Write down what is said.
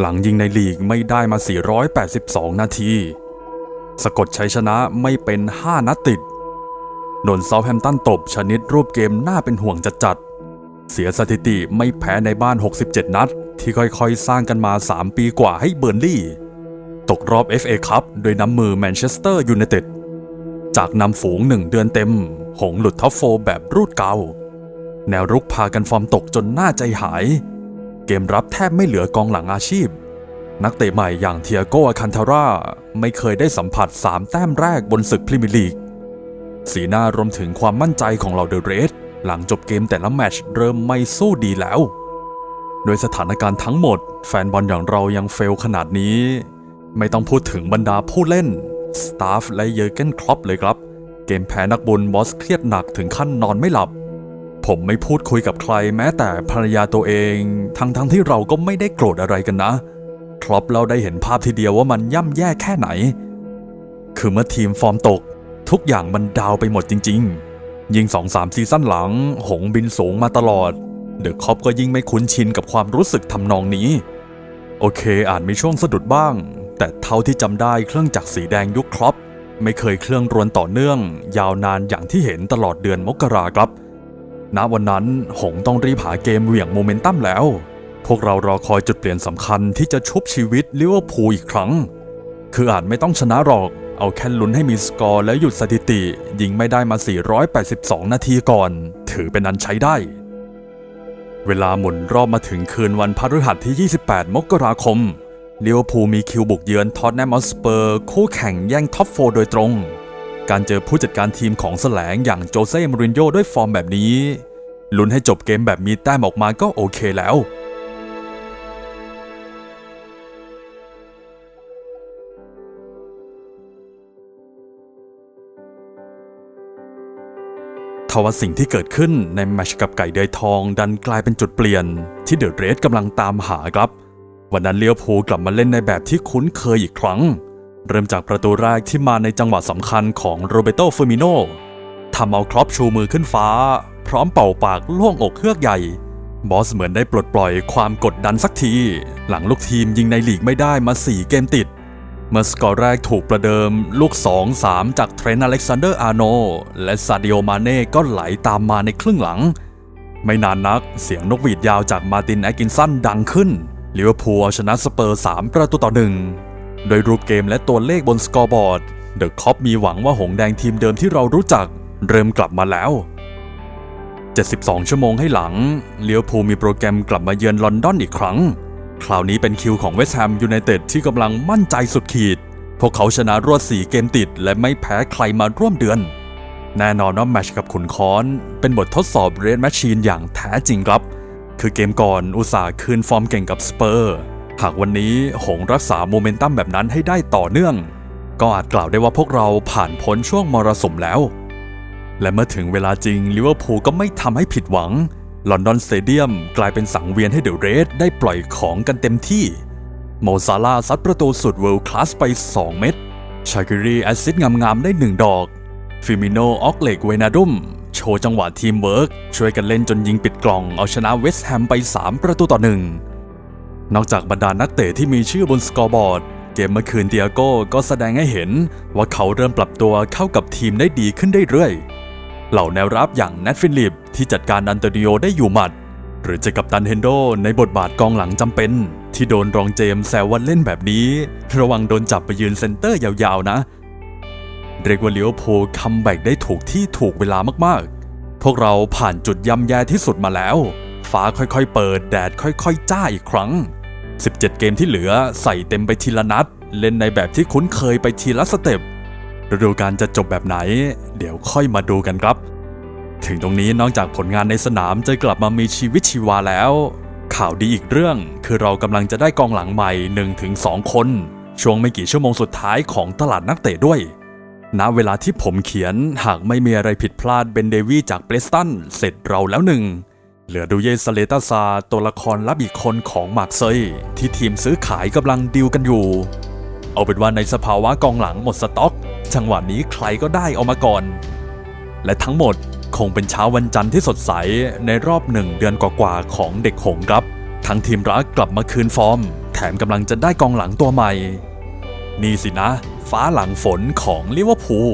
หลังยิงในลีกไม่ได้มา 482 นาที สะกดชัยชนะไม่เป็น 5 นัดติดโดนเซาท์แฮมตันตบชนิดรูปเกมน่าเป็นห่วงจัดๆ เสียสถิติไม่แพ้ในบ้าน 67 นัด ที่ค่อยๆ สร้างกันมา 3 ปีกว่าให้เบิร์นลี่ ตกรอบ FA คัพโดยน้ำมือแมนเชสเตอร์ยูไนเต็ด จากนำฝูงหนึ่งเดือนเต็ม หงหลุดท็อปโฟแบบรูดเกา แนวรุกพากันฟอร์มตกจนน่าใจหาย เกมรับแทบไม่เหลือกองหลังอาชีพ นักเตะใหม่อย่างเทียโกอาคันทาร่าไม่เคยได้สัมผัส 3 แต้มแรกบนศึกพรีเมียร์ลีก สีหน้ารวมถึงความมั่นใจของเหล่าเดอะเรสหลังจบเกมแต่ละแมตชเริ่มไม่สู้ดีแล้ว โดยสถานการณ์ทั้งหมด แฟนบอลอย่างเรายังเฟลขนาดนี้ ไม่ต้องพูดถึงบรรดาผู้เล่น สตาฟและเยอร์เกนคลอปเลยครับ เกมแพ้นักบุญบอสเครียดหนักถึงขั้นนอนไม่หลับ ผมไม่พูดคุยกับใครแม้แต่ภรรยาตัวเอง ทั้งๆที่เราก็ไม่ได้โกรธอะไรกันนะ ครอปเราได้เห็นภาพทีเดียวว่ามันย่ำแย่แค่ไหน คือเมื่อทีมฟอร์มตก ทุกอย่างมันดาวไปหมดจริง ๆ ยิง2-3ซีซั่นหลัง หงบินสูงมาตลอดเดอะคอปก็ยิ่งไม่คุ้นชินกับความรู้สึกทำนองนี้ โอเคอาจมีช่วงสะดุดบ้าง แต่เท่าที่จำได้เครื่องจักรสีแดงยุคครอปไม่เคยเครื่องรวนต่อเนื่อง ยาวนานอย่างที่เห็นตลอดเดือนมกราครับ ณวันนั้นหงต้องรีบหาเกมเหวี่ยงโมเมนตัมแล้ว พวกเรารอคอยจุดเปลี่ยนสำคัญที่จะชุบชีวิตลิเวอร์พูลอีกครั้ง คืออาจไม่ต้องชนะหรอก เอาแค่ลุ้นให้มีสกอร์และหยุดสถิติ ยิงไม่ได้มา 482 นาทีก่อน ถือเป็นอันใช้ได้ เวลาหมุนรอบมาถึงคืนวันพฤหัสที่ 28 มกราคม ลิเวอร์พูลมีคิวบุกเยือนท็อตแนมฮอสเปอร์ คู่แข่งแย่งท็อปโฟโดยตรง การเจอผู้จัดการทีมของแสลงอย่างโจเซ่มอรินโญ่ด้วยฟอร์มแบบนี้ ลุ้นให้จบเกมแบบมีแต้มออกมาก็โอเคแล้ว ทว่าสิ่งที่เกิดขึ้นในแมชกับไก่เดยทองดันกลายเป็นจุดเปลี่ยน ที่เดอะเรสกำลังตามหาครับ วันนั้นเลี้ยวภูกลับมาเล่นในแบบที่คุ้นเคยอีกครั้ง เริ่มจากประตูแรกที่มาในจังหวะสำคัญของโรเบโตเฟอร์มิโนทำเอาครอปชูมือขึ้นฟ้า พร้อมเป่าปากล่วงอกเฮือกใหญ่ บอสเหมือนได้ปลดปล่อยความกดดันสักที หลังลูกทีมยิงในลีกไม่ได้มา 4 เกมติด เมื่อสกอร์แรกถูกประเดิมลูก 2-3 จากเทรนอเล็กซานเดอร์อาโน และซาดิโอมาเน่ก็ไหลตามมาในครึ่งหลัง ไม่นานนักเสียงนกหวีดยาวจากมาตินแอกินสันดังขึ้น ลิเวอร์พูลเอาชนะสเปอร์ 3 ประตูต่อหนึ่งโดยรูปเกมและตัวเลขบนสกอร์บอร์ด เดอะคอปมีหวังว่าหงแดงทีมเดิมที่เรารู้จัก เริ่มกลับมาแล้ว 72 ชั่วโมงให้หลังเลี้ยวภูมีโปรแกรมกลับมาเยือนลอนดอนอีกครั้ง คราวนี้เป็นคิวของเวสต์แฮมยูไนเต็ดที่กำลังมั่นใจสุดขีด พวกเขาชนะรวด 4 เกมติด และไม่แพ้ใครมาร่วมเดือน แน่นอนว่าแมชกับขุนค้อน เป็นบททดสอบเรดแมชชีนอย่างแท้จริงครับ คือเกมก่อนอุตส่าห์คืนฟอร์มเก่งกับสเปอร์ หากวันนี้หงรักษาโมเมนตัมแบบนั้นให้ได้ต่อเนื่อง ก็อาจกล่าวได้ว่าพวกเราผ่านพ้นช่วงมรสุมแล้ว และเมื่อถึงเวลาจริงลิเวอร์พูลก็ไม่ทำให้ผิดหวังลอนดอนสเตเดียมกลายเป็นสังเวียนให้เดอะเรดได้ปล่อยของกันเต็มที่โมซาลาซัดประตูสุดเวิลด์คลาสไป 2 เม็ดชาคิรีแอซิสต์งามๆได้ 1 ดอก ฟิมิโนออกเล็กเวนาดุม โชว์จังหวะทีมเวิร์กช่วยกันเล่นจนยิงปิดกล่องเอาชนะเวสต์แฮมไป 3 ประตูต่อหนึ่งนอกจากบรรดานักเตะที่มีชื่อบนสกอร์บอร์ด เกมเมื่อคืนเตียโก้ก็แสดงให้เห็นว่าเขาเริ่มปรับตัวเข้ากับทีมได้ดีขึ้นได้เรื่อยๆเหล่าแนวรับอย่างแนทฟิลิปที่จัดการอันโตนิโอได้อยู่หมัด หรือจะกับตันเฮนโดในบทบาทกองหลังจำเป็น ที่โดนรองเจมส์แซวว่าเล่นแบบนี้ ระวังโดนจับไปยืนเซนเตอร์ยาวๆนะ เรียกว่าเลิเวอร์พูลคัมแบ็กได้ถูกที่ถูกเวลามากๆ พวกเราผ่านจุดย่ำแย่ที่สุดมาแล้ว ฟ้าค่อยๆ เปิดแดดค่อยๆ จ้าอีกครั้ง 17 เกมที่เหลือใส่เต็มไปทีละนัด เล่นในแบบที่คุ้นเคยไปทีละสเต็ปฤดูกาลจะจบแบบไหน เดี๋ยวค่อยมาดูกันครับ ถึงตรงนี้นอกจากผลงานในสนามจะกลับมามีชีวิตชีวาแล้ว ข่าวดีอีกเรื่องคือเรากำลังจะได้กองหลังใหม่ 1-2 คน ช่วงไม่กี่ชั่วโมงสุดท้ายของตลาดนักเตะด้วย ณเวลาที่ผมเขียนหากไม่มีอะไรผิดพลาดเบนเดวี่จากเบรสตันเสร็จเราแล้วหนึ่ง เหลือดูเยสเลตาซาตัวละครลับอีกคนของมาร์กเซยที่ทีมซื้อขายกำลังดิวกันอยู่ เอาเป็นว่าในสภาวะกองหลังหมดสต็อก จังหวะนนี้ใครก็ได้ออกมาก่อน และทั้งหมดคงเป็นเช้าวันจันทร์ที่สดใสในรอบหนึ่งเดือนกว่าๆของเด็กหงครับ ทั้งทีมรักกลับมาคืนฟอร์ม แถมกำลังจะได้กองหลังตัวใหม่ นี่สินะ ฟ้าหลังฝนของลิเวอร์พูล